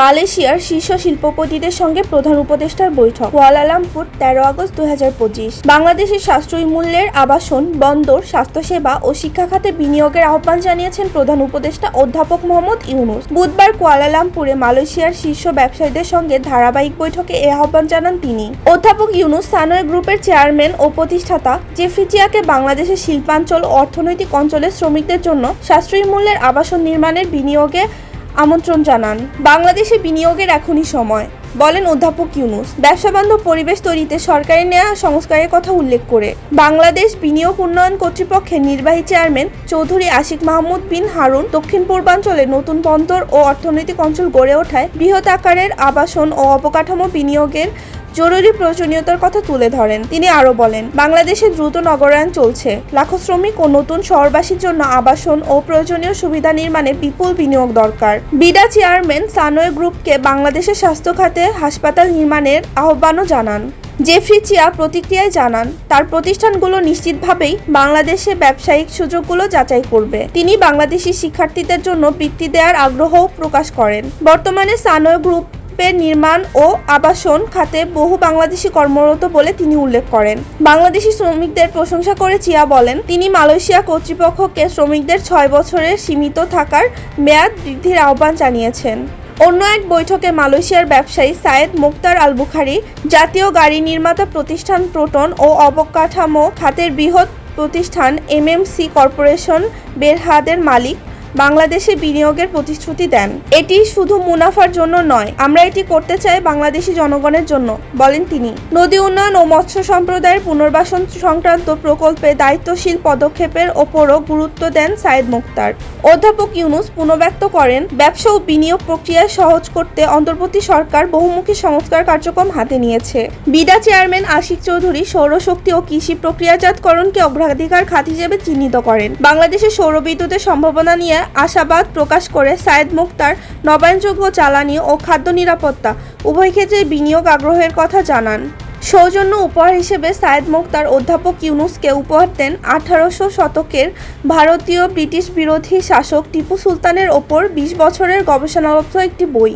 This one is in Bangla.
মালয়েশিয়ার শীর্ষ শিল্পপতিদের সঙ্গে প্রধান উপদেষ্টার বৈঠক, কুয়ালালামপুর, তেরো আগস্ট দুহাজার পঁচিশ। বাংলাদেশের সাশ্রয়ী মূল্যের আবাসন, বন্দর, স্বাস্থ্যসেবা ও শিক্ষা খাতে বিনিয়োগের আহ্বান জানিয়েছেন প্রধান উপদেষ্টা অধ্যাপক মোহাম্মদ ইউনুস। বুধবার কুয়ালালামপুরে মালয়েশিয়ার শীর্ষ ব্যবসায়ীদের সঙ্গে ধারাবাহিক বৈঠকে এ আহ্বান জানান তিনি। অধ্যাপক ইউনুস সানয় গ্রুপের চেয়ারম্যান ও প্রতিষ্ঠাতা জেফিজিয়াকে বাংলাদেশের শিল্পাঞ্চল অর্থনৈতিক অঞ্চলের শ্রমিকদের জন্য সাশ্রয়ী মূল্যের আবাসন নির্মাণের বিনিয়োগে আমন্ত্রণ জানান, বাংলাদেশে বিনিয়োগের এখনই সময়। বলেন অধ্যাপক ইউনুস। ব্যবসাবান্ধব পরিবেশ তৈরিতে সরকারের নেওয়া সংস্কারের কথা উল্লেখ করে, বাংলাদেশ বিনিয়োগ উন্নয়ন কর্তৃপক্ষের নির্বাহী চেয়ারম্যান চৌধুরী আশিক মাহমুদ বিন হারুন দক্ষিণ পূর্বাঞ্চলে নতুন বন্দর ও অর্থনৈতিক অঞ্চল গড়ে ওঠায় বৃহৎ আকারের আবাসন ও অবকাঠামো বিনিয়োগের জরুরি প্রয়োজনীয়তার কথা তুলে ধরেন। তিনি আরও বলেন, বাংলাদেশে দ্রুত নগরায়ণ চলছে। লাখো শ্রমিক ও নতুন শহরবাসীর জন্য আবাসন ও প্রয়োজনীয় সুবিধা নির্মাণে বিপুল বিনিয়োগ দরকার। বিডা চেয়ারম্যান সানওয়ে গ্রুপকে বাংলাদেশের স্বাস্থ্য খাতে হাসপাতাল নির্মাণের আহ্বানও জানান। জেফ্রি চিয়া প্রতিক্রিয়ায় জানান, তার প্রতিষ্ঠানগুলো নিশ্চিতভাবেই বাংলাদেশে ব্যবসায়িক সুযোগগুলো যাচাই করবে। তিনি বাংলাদেশি শিক্ষার্থীদের জন্য বৃত্তি দেওয়ার আগ্রহও প্রকাশ করেন। বর্তমানে সানওয়ে গ্রুপ শিল্পের নির্মাণ ও আবাসন খাতে বহু বাংলাদেশি কর্মরত বলে তিনি উল্লেখ করেন। বাংলাদেশি শ্রমিকদের প্রশংসা করে চিয়া বলেন, তিনি মালয়েশিয়া কর্তৃপক্ষকে শ্রমিকদের ছয় বছরের সীমিত থাকার মেয়াদ বৃদ্ধির আহ্বান জানিয়েছেন। অন্য এক বৈঠকে মালয়েশিয়ার ব্যবসায়ী সায়েদ মোক্তার আল বুখারি জাতীয় গাড়ি নির্মাতা প্রতিষ্ঠান প্রোটন ও অবকাঠামো খাতের বৃহৎ প্রতিষ্ঠান এমএমসি কর্পোরেশন বেরহাদের মালিক বাংলাদেশে বিনিয়োগের প্রতিশ্রুতি দেন। এটি শুধু মুনাফার জন্য নয়, আমরা এটি করতে চাই বাংলাদেশি জনগণের জন্য, বলেন তিনি। নদী উন্নয়ন ও মৎস্য সম্প্রদায়ের পুনর্বাসন সংক্রান্ত প্রকল্পে দায়িত্বশীল পদক্ষেপের ওপরও গুরুত্ব দেন সাইদ মুক্তার অধ্যাপক ইউনুস পুনর্ব্যক্ত করেন, ব্যবসা ও বিনিয়োগ প্রক্রিয়া সহজ করতে অন্তর্বর্তী সরকার বহুমুখী সংস্কার কার্যক্রম হাতে নিয়েছে। বিডা চেয়ারম্যান আশিক চৌধুরী সৌরশক্তি ও কৃষি প্রক্রিয়াজাতকরণকে অগ্রাধিকার খাত হিসেবে চিহ্নিত করেন। বাংলাদেশের সৌর বিদ্যুতের সম্ভাবনা নিয়ে আশাবাদ প্রকাশ করে সায়েদ মুক্তার নবায়নযোগ্য জ্বালানি ও খাদ্য নিরাপত্তা, উভয় ক্ষেত্রে বিনিয়োগ আগ্রহের কথা জানান। সৌজন্য উপহার হিসেবে সায়েদ মুক্তার অধ্যাপক ইউনুসকে উপহার দেন আঠারোশো শতকের ভারতীয় ব্রিটিশ বিরোধী শাসক টিপু সুলতানের ওপর বিশ বছরের গবেষণালব্ধ একটি বই।